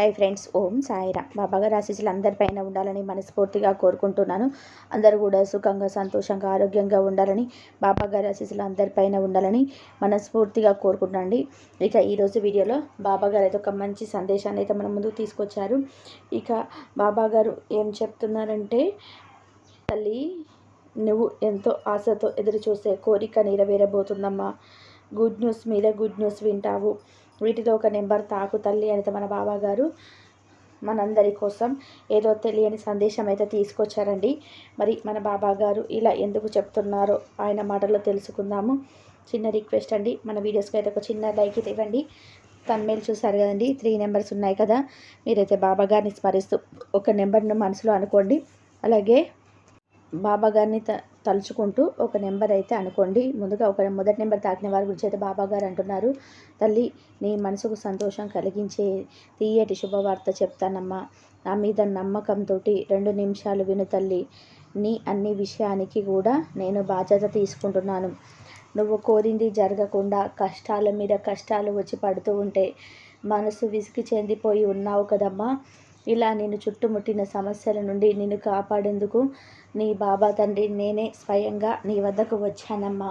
Hi friends ఓం సాయిరా బాబాగారి ఆశీస్సులు అందరిపైన ఉండాలని మనస్ఫూర్తిగా కోరుకుంటున్నాను. అందరూ కూడా సుఖంగా సంతోషంగా ఆరోగ్యంగా ఉండాలని బాబాగారి ఆశీస్సులు అందరిపైన ఉండాలని మనస్ఫూర్తిగా కోరుకుంటున్నాండి ఇక ఈరోజు వీడియోలో బాబాగారు అయితే ఒక మంచి సందేశాన్ని అయితే మన ముందుకు తీసుకొచ్చారు. ఇక బాబాగారు ఏం చెప్తున్నారంటే తల్లి నువ్వు ఎంతో ఆశతో ఎదురు చూసే కోరిక నెరవేరబోతుందమ్మా. గుడ్ న్యూస్ మీద గుడ్ న్యూస్ వింటావు. వీటిలో ఒక నెంబర్ తాకు తల్లి అయితే మన బాబా గారు మనందరి కోసం ఏదో తెలియని సందేశం అయితే తీసుకొచ్చారండి. మరి మన బాబా గారు ఇలా ఎందుకు చెప్తున్నారో ఆయన మాటల్లో తెలుసుకుందాము. చిన్న రిక్వెస్ట్ అండి మన వీడియోస్కి అయితే ఒక చిన్న లైక్ అయితే ఇవ్వండి. తన్మేలు చూసారు కదండి త్రీ నెంబర్స్ ఉన్నాయి కదా మీరైతే బాబా గారిని స్మరిస్తూ ఒక నెంబర్ను మనసులో అనుకోండి. అలాగే బాబా గారిని త తలుచుకుంటూ ఒక నెంబర్ అయితే అనుకోండి. ముందుగా ఒక మొదటి నెంబర్ తాకిన వారి గురించి అయితే బాబా గారు అంటున్నారు. తల్లి నీ మనసుకు సంతోషం కలిగించే తీయటి శుభవార్త చెప్తానమ్మా. నా మీద నమ్మకంతో రెండు నిమిషాలు విను తల్లి. నీ అన్ని విషయానికి కూడా నేను బాధ్యత తీసుకుంటున్నాను. నువ్వు కోరింది జరగకుండా కష్టాల మీద కష్టాలు వచ్చి పడుతూ ఉంటే మనసు విసిగి చెందిపోయి ఉన్నావు కదమ్మా. ఇలా నేను చుట్టుముట్టిన సమస్యల నుండి నిన్ను కాపాడేందుకు నీ బాబా తండ్రి నేనే స్వయంగా నీ వద్దకు వచ్చానమ్మా.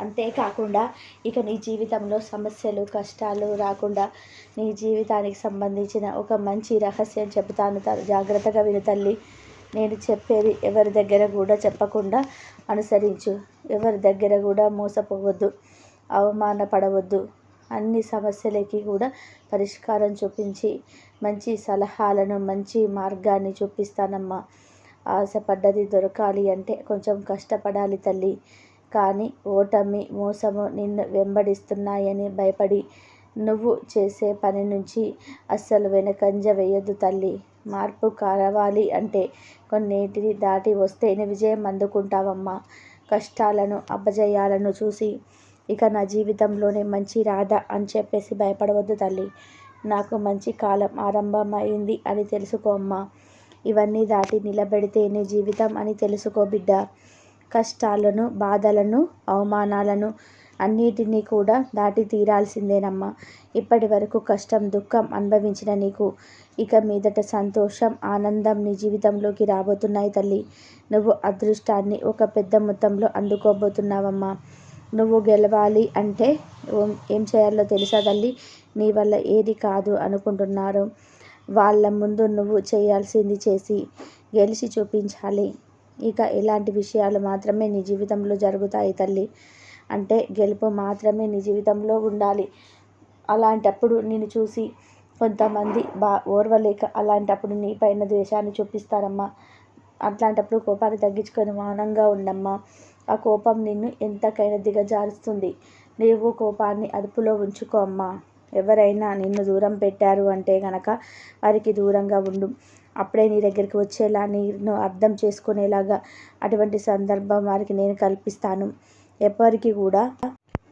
అంతేకాకుండా ఇక నీ జీవితంలో సమస్యలు కష్టాలు రాకుండా నీ జీవితానికి సంబంధించిన ఒక మంచి రహస్యం చెబుతాను జాగ్రత్తగా విను తల్లి. నేను చెప్పేది ఎవరి దగ్గర కూడా చెప్పకుండా అనుసరించు. ఎవరి దగ్గర కూడా మోసపోవద్దు అవమానపడవద్దు. అన్ని సమస్యలకి కూడా పరిష్కారం చూపించి మంచి సలహాలను మంచి మార్గాన్ని చూపిస్తానమ్మా. ఆశపడ్డది దొరకాలి అంటే కొంచెం కష్టపడాలి తల్లి. కానీ ఓటమి మోసము నిన్ను వెంబడిస్తున్నాయని భయపడి నువ్వు చేసే పని నుంచి అస్సలు వెనకంజ వేయొద్దు తల్లి. మార్పు కావాలి అంటే కొన్నిటిని దాటి వస్తేనే విజయం అందుకుంటావమ్మా. కష్టాలను అపజయాలను చూసి ఇక నా జీవితంలోనే మంచి రాదా అని చెప్పేసి భయపడవద్దు తల్లి. నాకు మంచి కాలం ఆరంభమైంది అని తెలుసుకో అమ్మా. ఇవన్నీ దాటి నిలబెడితేనే జీవితం అని తెలుసుకో బిడ్డ. కష్టాలను బాధలను అవమానాలను అన్నిటినీ కూడా దాటి తీరాల్సిందేనమ్మా. ఇప్పటి వరకు కష్టం దుఃఖం అనుభవించిన నీకు ఇక మీదట సంతోషం ఆనందం నీ జీవితంలోకి రాబోతున్నాయి తల్లి. నువ్వు అదృష్టాన్ని ఒక పెద్ద మొత్తంలో అందుకోబోతున్నావమ్మా. నువ్వు గెలవాలి అంటే ఏం చేయాలో తెలుసా తల్లి? నీ వల్ల ఏది కాదు అనుకుంటున్నారు. వాళ్ళ ముందు నువ్వు చేయాల్సింది చేసి గెలిచి చూపించాలి. ఇక ఇలాంటి విషయాలు మాత్రమే నీ జీవితంలో జరుగుతాయి తల్లి. అంటే గెలుపు మాత్రమే నీ జీవితంలో ఉండాలి. అలాంటప్పుడు నేను చూసి కొంతమంది బా ఓర్వలేక అలాంటప్పుడు నీ పైన ద్వేషాన్ని చూపిస్తారమ్మా. అట్లాంటప్పుడు కోపాన్ని తగ్గించుకొని మౌనంగా ఉండమ్మా. ఆ కోపం నిన్ను ఎంతకైనా దిగజారుస్తుంది. నీవు కోపాన్ని అదుపులో ఉంచుకో అమ్మా. ఎవరైనా నిన్ను దూరం పెట్టారు అంటే గనక వారికి దూరంగా ఉండు. అప్పుడే నీ దగ్గరికి వచ్చేలా నేను అర్థం చేసుకునేలాగా అటువంటి సందర్భం వారికి నేను కల్పిస్తాను. ఎప్పటికీ కూడా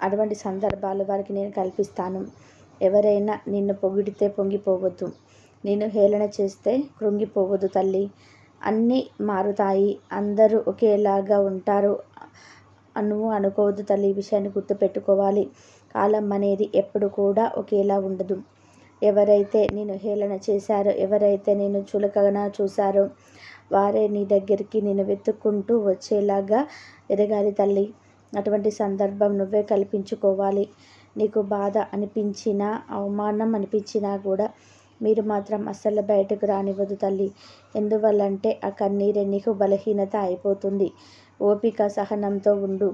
అటువంటి సందర్భాలు వారికి నేను కల్పిస్తాను. ఎవరైనా నిన్ను పొగిడితే పొంగిపోవద్దు. నేను హేళన చేస్తే కృంగిపోవద్దు తల్లి. అన్నీ మారుతాయి. అందరూ ఒకేలాగా ఉంటారు నువ్వు అనుకోవద్దు తల్లి ఈ విషయాన్ని గుర్తుపెట్టుకోవాలి. కాలం అనేది ఎప్పుడు కూడా ఒకేలా ఉండదు. ఎవరైతే నేను హేళన చేశారో ఎవరైతే నేను చులకన చూశారో వారే నీ దగ్గరికి నేను వెతుక్కుంటూ వచ్చేలాగా ఎదగాలి తల్లి. అటువంటి సందర్భం నువ్వే కల్పించుకోవాలి. నీకు బాధ అనిపించినా అవమానం అనిపించినా కూడా మీరు మాత్రం అస్సలు బయటకు రానివ్వదు తల్లి. ఎందువల్లంటే ఆ కన్నీరే నీకు బలహీనత అయిపోతుంది. ఓపిక సహనంతో ఉండు.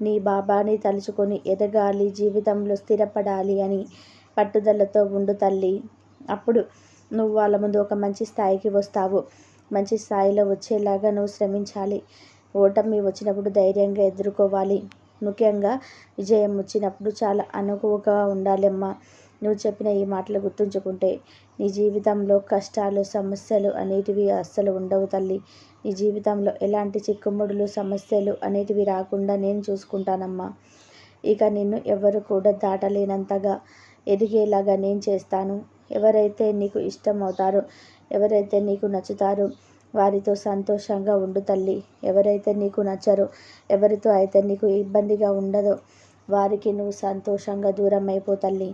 నీ బాబాని తలుచుకొని ఎదగాలి జీవితంలో స్థిరపడాలి అని పట్టుదలతో ఉండు తల్లి. అప్పుడు నువ్వు వాళ్ళ ముందు ఒక మంచి స్థాయికి వస్తావు. మంచి స్థాయిలో వచ్చేలాగా నువ్వు శ్రమించాలి. ఓటమి వచ్చినప్పుడు ధైర్యంగా ఎదుర్కోవాలి. ముఖ్యంగా విజయం వచ్చినప్పుడు చాలా అనుకువగా ఉండాలమ్మా. నువ్వు చెప్పిన ఈ మాటలు గుర్తుంచుకుంటే నీ జీవితంలో కష్టాలు సమస్యలు అనేటివి అస్సలు ఉండవు తల్లి. నీ జీవితంలో ఎలాంటి చిక్కుముడులు సమస్యలు అనేటివి రాకుండా నేను చూసుకుంటానమ్మా. ఇక నిన్ను ఎవరు కూడా దాటలేనంతగా ఎదిగేలాగా నేను చేస్తాను. ఎవరైతే నీకు ఇష్టం అవుతారో ఎవరైతే నీకు నచ్చుతారో వారితో సంతోషంగా ఉండు తల్లి. ఎవరైతే నీకు నచ్చరో ఎవరితో అయితే నీకు ఇబ్బందిగా ఉండదో వారికి నువ్వు సంతోషంగా దూరం అయిపో తల్లి.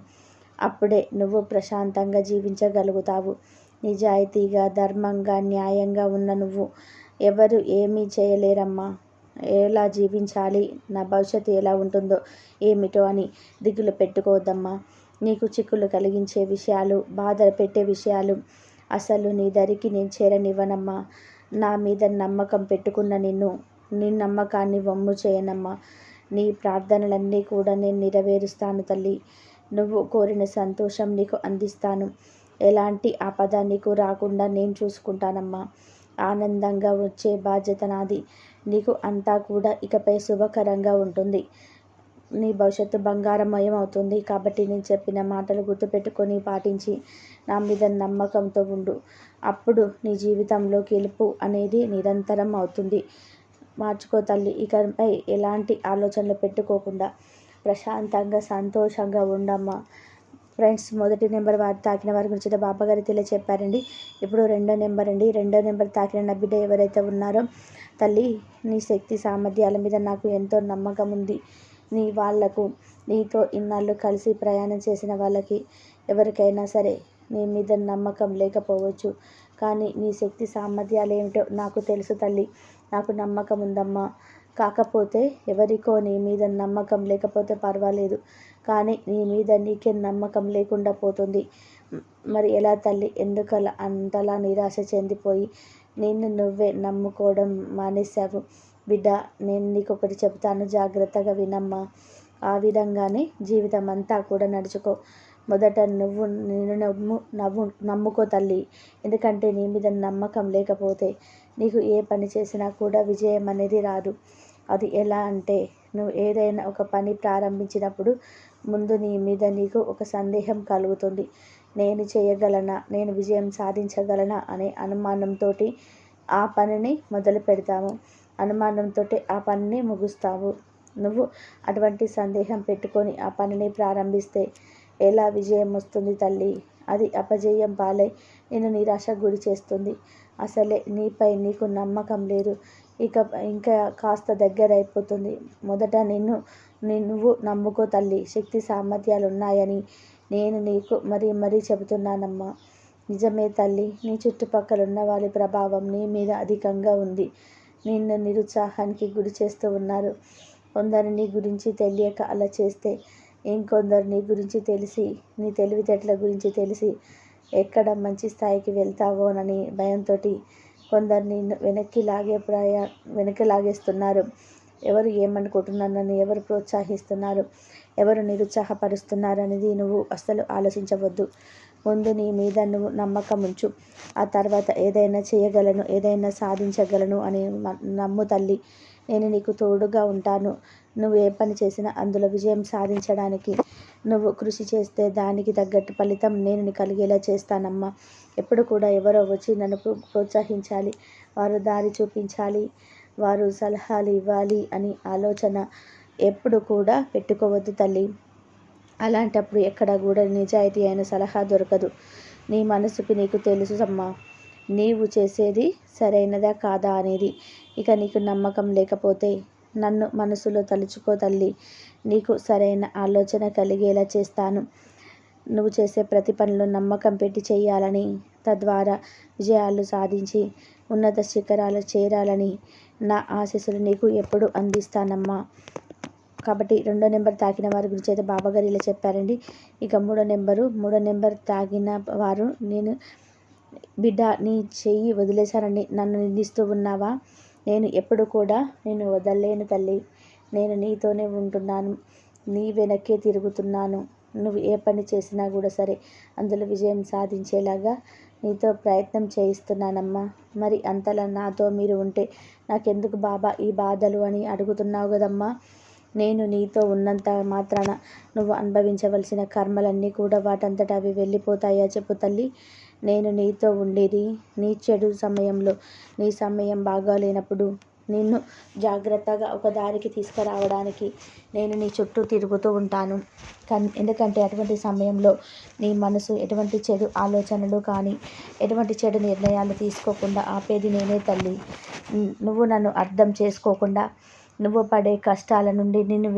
అప్పుడే నువ్వు ప్రశాంతంగా జీవించగలుగుతావు. నిజాయితీగా ధర్మంగా న్యాయంగా ఉన్న నువ్వు ఎవరు ఏమీ చేయలేరమ్మా. ఎలా జీవించాలి? నా భవిష్యత్తు ఎలా ఉంటుందో ఏమిటో అని దిగులు పెట్టుకోవద్దమ్మా. నీకు చిక్కులు కలిగించే విషయాలు బాధ పెట్టే విషయాలు అసలు నీ దరికి నేను చేరనివ్వనమ్మా. నా మీద నమ్మకం పెట్టుకున్న నిన్ను నీ నమ్మకాన్ని వమ్ము చేయనమ్మా. నీ ప్రార్థనలన్నీ కూడా నేను నెరవేరుస్తాను తల్లి. నువ్వు కోరిన సంతోషం నీకు అందిస్తాను. ఎలాంటి ఆపద నీకు రాకుండా నేను చూసుకుంటానమ్మా. ఆనందంగా వచ్చే బాధ్యత నాది. నీకు అంతా కూడా ఇకపై శుభకరంగా ఉంటుంది. నీ భవిష్యత్తు బంగారమయం అవుతుంది. కాబట్టి నేను చెప్పిన మాటలు గుర్తుపెట్టుకొని పాటించి నా మీద నమ్మకంతో ఉండు. అప్పుడు నీ జీవితంలో గెలుపు అనేది నిరంతరం అవుతుంది. మార్చుకో తల్లి. ఇకపై ఎలాంటి ఆలోచనలు పెట్టుకోకుండా ప్రశాంతంగా సంతోషంగా ఉండమ్మా. ఫ్రెండ్స్ మొదటి నెంబర్ వారు తాకిన వారి గురించి అయితే బాబా గారు తెలియ చెప్పారండి ఇప్పుడు రెండో నెంబర్ అండి. రెండో నెంబర్ తాకిన నా బిడ్డ ఎవరైతే ఉన్నారో తల్లి నీ శక్తి సామర్థ్యాల మీద నాకు ఎంతో నమ్మకం ఉంది. నీ వాళ్ళకు నీతో ఇన్నాళ్ళు కలిసి ప్రయాణం చేసిన వాళ్ళకి ఎవరికైనా సరే నీ మీద నమ్మకం లేకపోవచ్చు. కానీ నీ శక్తి సామర్థ్యాలు ఏమిటో నాకు తెలుసు తల్లి. నాకు నమ్మకం ఉందమ్మా. కాకపోతే ఎవరికో నీ మీద నమ్మకం లేకపోతే పర్వాలేదు. కానీ నీ మీద నీకే నమ్మకం లేకుండా పోతుంది. మరి ఎలా తల్లి? ఎందుకలా? అంతలా నిరాశ చెందిపోయి నిన్ను నువ్వే నమ్ముకోవడం మానేశావు. బిడ్డ నేను నీకు ఒకటి చెప్తాను జాగ్రత్తగా వినమ్మా. ఆ విధంగానే జీవితం అంతా కూడా నడుచుకో. మొదట నువ్వు నేను నమ్ము నవ్వు నమ్ముకో తల్లి. ఎందుకంటే నీ మీద నమ్మకం లేకపోతే నీకు ఏ పని చేసినా కూడా విజయం అనేది రాదు. అది ఎలా అంటే నువ్వు ఏదైనా ఒక పని ప్రారంభించినప్పుడు ముందు నీ మీద నీకు ఒక సందేహం కలుగుతుంది. నేను చేయగలనా? నేను విజయం సాధించగలనా? అనే అనుమానంతో ఆ పనిని మొదలు పెడతాము. అనుమానంతో ఆ పనిని ముగుస్తావు నువ్వు అటువంటి సందేహం పెట్టుకొని ఆ పనిని ప్రారంభిస్తే ఎలా విజయం వస్తుంది తల్లి? అది అపజయం పాలై నేను నిరాశ గురి చేస్తుంది. అసలే నీపై నీకు నమ్మకం లేదు. ఇక ఇంకా కాస్త దగ్గర అయిపోతుంది మొదట నిన్ను నువ్వు నమ్ముకో తల్లి. శక్తి సామర్థ్యాలు ఉన్నాయని నేను నీకు మరీ మరీ చెబుతున్నానమ్మా. నిజమే తల్లి. నీ చుట్టుపక్కల ఉన్న వారి ప్రభావం నీ మీద అధికంగా ఉంది. నిన్ను నిరుత్సాహానికి గురి చేస్తూ ఉన్నారు. కొందరు నీ గురించి తెలియక అలా చేస్తే ఇంకొందరు నీ గురించి తెలిసి నీ తెలివితేటల గురించి తెలిసి ఎక్కడ మంచి స్థాయికి వెళ్తావోనని భయంతో కొందరు నిన్ను వెనక్కి లాగే ప్రయా వెనక్కి లాగేస్తున్నారు. ఎవరు ఏమనుకుంటున్నారని ఎవరు ప్రోత్సహిస్తున్నారు ఎవరు నిరుత్సాహపరుస్తున్నారు అనేది నువ్వు అస్సలు ఆలోచించవద్దు. ముందు నీ మీద నువ్వు నమ్మకం ఉంచు. ఆ తర్వాత ఏదైనా చేయగలను ఏదైనా సాధించగలను అని నమ్ము తల్లి. నేను నీకు తోడుగా ఉంటాను. నువ్వు ఏ పని చేసినా అందులో విజయం సాధించడానికి. నువ్వు కృషి చేస్తే దానికి తగ్గట్టు ఫలితం నేను కలిగేలా చేస్తానమ్మా. ఎప్పుడు కూడా ఎవరో వచ్చి నన్ను ప్రోత్సహించాలి. వారు దారి చూపించాలి. వారు సలహాలు ఇవ్వాలి అని ఆలోచన ఎప్పుడు కూడా పెట్టుకోవద్దు తల్లి. అలాంటప్పుడు ఎక్కడ కూడా నిజాయితీ అయిన సలహా దొరకదు. నీ మనసుకి నీకు తెలుసు అమ్మా నీవు చేసేది సరైనదా కాదా అనేది. ఇక నీకు నమ్మకం లేకపోతే నన్ను మనసులో తలుచుకో తల్లి. నీకు సరైన ఆలోచన కలిగేలా చేస్తాను. నువ్వు చేసే ప్రతి పనిలో నమ్మకం పెట్టి చేయాలని తద్వారా విజయాలు సాధించి ఉన్నత శిఖరాలు చేరాలని నా ఆశీస్సులు నీకు ఎప్పుడు అందిస్తానమ్మా. కాబట్టి రెండో నెంబర్ తాకిన వారి గురించి అయితే బాబాగారు ఇలా చెప్పారండి. ఇక మూడో నెంబరు మూడో నెంబర్ తాగిన వారు నేను బిడ్డ నీ చెయ్యి వదిలేశానని నన్ను నిందిస్తూ ఉన్నావా? నేను ఎప్పుడు కూడా నేను వదలలేను తల్లి. నేను నీతోనే ఉంటున్నాను. నీ వెనక్కే తిరుగుతున్నాను. నువ్వు ఏ పని చేసినా కూడా సరే అందులో విజయం సాధించేలాగా నీతో ప్రయత్నం చేయిస్తున్నానమ్మా. మరి అంతలా నాతో మీరు ఉంటే నాకెందుకు బాబా ఈ బాధలు అని అడుగుతున్నావు కదమ్మా. నేను నీతో ఉన్నంత మాత్రాన నువ్వు అనుభవించవలసిన కర్మలన్నీ కూడా వాటంతట అవి వెళ్ళిపోతాయా చెప్పు తల్లి. నేను నీతో ఉండేది నీ చెడు సమయంలో నీ సమయం బాగాలేనప్పుడు. నిన్ను జాగ్రత్తగా ఒక దారికి తీసుకురావడానికి నేను నీ చుట్టూ తిరుగుతూ ఉంటాను. కానీ ఎందుకంటే అటువంటి సమయంలో నీ మనసు ఎటువంటి చెడు ఆలోచనలు కానీ ఎటువంటి చెడు నిర్ణయాలు తీసుకోకుండా ఆపేది నేనే తల్లి. నువ్వు నన్ను అర్థం చేసుకోకుండా నువ్వు పడే కష్టాల నుండి నిన్ను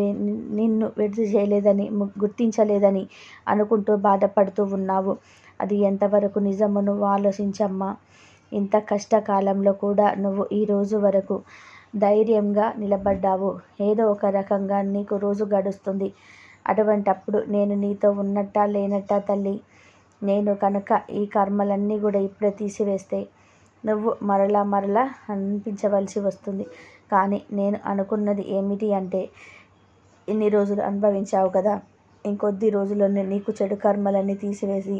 నిన్ను విడుదల చేయలేదని గుర్తించలేదని అనుకుంటూ బాధపడుతూ ఉన్నావు. అది ఎంతవరకు నిజమో నువ్వు ఆలోచించమ్మా. ఇంత కష్టకాలంలో కూడా నువ్వు ఈ రోజు వరకు ధైర్యంగా నిలబడ్డావు. ఏదో ఒక రకంగా నీకు రోజు గడుస్తుంది. అటువంటప్పుడు నేను నీతో ఉన్నట్టా లేనట్టా తల్లి? నేను కనుక ఈ కర్మలన్నీ కూడా ఇప్పుడే తీసివేస్తే నువ్వు మరలా మరలా అనిపించవలసి వస్తుంది. కానీ నేను అనుకున్నది ఏమిటి అంటే ఇన్ని రోజులు అనుభవించావు కదా. ఇంకొద్ది రోజుల్లోనే నీకు చెడు కర్మలన్నీ తీసివేసి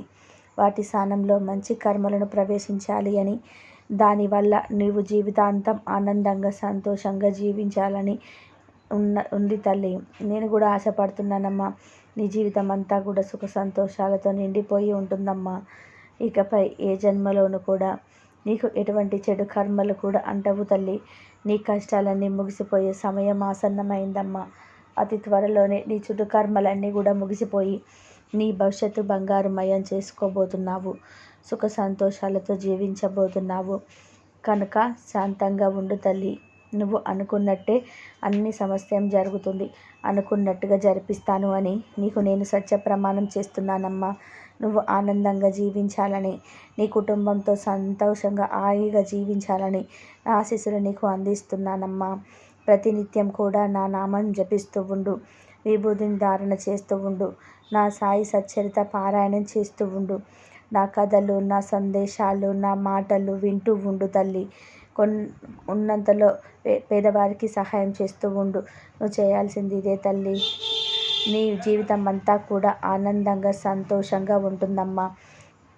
వాటి స్థానంలో మంచి కర్మలను ప్రవేశించాలి అని దానివల్ల నీవు జీవితాంతం ఆనందంగా సంతోషంగా జీవించాలని ఉన్న ఉంది తల్లి. నేను కూడా ఆశపడుతున్నానమ్మా. నీ జీవితం అంతా కూడా సుఖ సంతోషాలతో నిండిపోయి ఉంటుందమ్మా. ఇకపై ఏ జన్మలోనూ కూడా నీకు ఎటువంటి చెడు కర్మలు కూడా అంటవు తల్లి. నీ కష్టాలన్నీ ముగిసిపోయే సమయం ఆసన్నమైందమ్మా. అతి త్వరలోనే నీ చుట్టుకర్మలన్నీ కూడా ముగిసిపోయి నీ భవిష్యత్తు బంగారుమయం చేసుకోబోతున్నావు. సుఖ సంతోషాలతో జీవించబోతున్నావు. కనుక శాంతంగా ఉండు తల్లి. నువ్వు అనుకున్నట్టే అన్ని సమస్యం జరుగుతుంది. అనుకున్నట్టుగా జరిపిస్తాను అని నీకు నేను సత్య ప్రమాణం చేస్తున్నానమ్మా. నువ్వు ఆనందంగా జీవించాలని నీ కుటుంబంతో సంతోషంగా హాయిగా జీవించాలని నా ఆశీస్సులు నీకు అందిస్తున్నానమ్మా. ప్రతినిత్యం కూడా నా నామం జపిస్తూ ఉండు. విభూతిని ధారణ చేస్తూ ఉండు. నా సాయి సచ్చరిత పారాయణం చేస్తూ ఉండు. నా కథలు నా సందేశాలు నా మాటలు వింటూ ఉండు తల్లి. కొన్ ఉన్నంతలో పే పేదవారికి సహాయం చేస్తూ ఉండు. నువ్వు చేయాల్సింది ఇదే తల్లి. నీ జీవితం అంతా కూడా ఆనందంగా సంతోషంగా ఉంటుందమ్మా.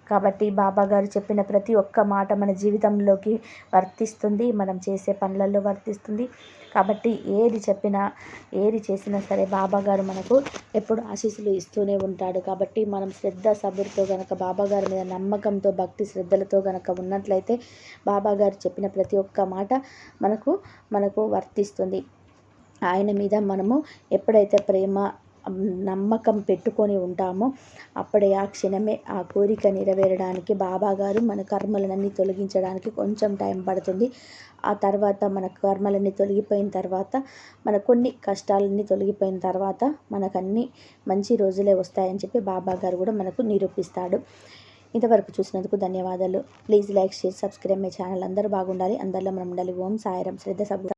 కాబట్టి బాబా గారు చెప్పిన ప్రతి ఒక్క మాట మన జీవితంలోకి వర్తిస్తుంది. మనం చేసే పనులలో వర్తిస్తుంది. కాబట్టి ఏది చెప్పినా ఏది చేసినా సరే బాబా గారు మనకు ఎప్పుడు ఆశీస్సులు ఇస్తూనే ఉంటాడు. కాబట్టి మనం శ్రద్ధ సబురితో గనక బాబా గారి మీద నమ్మకంతో భక్తి శ్రద్ధలతో గనక ఉన్నట్లయితే బాబా గారు చెప్పిన ప్రతి ఒక్క మాట మనకు మనకు వర్తిస్తుంది. ఆయన మీద మనము ఎప్పుడైతే ప్రేమ నమ్మకం పెట్టుకొని ఉంటామో. అప్పుడే ఆ క్షణమే ఆ కోరిక నెరవేరడానికి బాబాగారు మన కర్మలన్నీ తొలగించడానికి కొంచెం టైం పడుతుంది. ఆ తర్వాత మన కర్మలన్నీ తొలగిపోయిన తర్వాత మన కొన్ని కష్టాలన్నీ తొలగిపోయిన తర్వాత మనకన్నీ మంచి రోజులే వస్తాయని చెప్పి బాబా గారు కూడా మనకు నిరూపిస్తాడు. ఇంతవరకు చూసినందుకు ధన్యవాదాలు. Please like share subscribe. My channel అందరూ బాగుండాలి. అందరిలో మనం ఉండాలి. ఓం సాయిరం శ్రద్ధ సబ్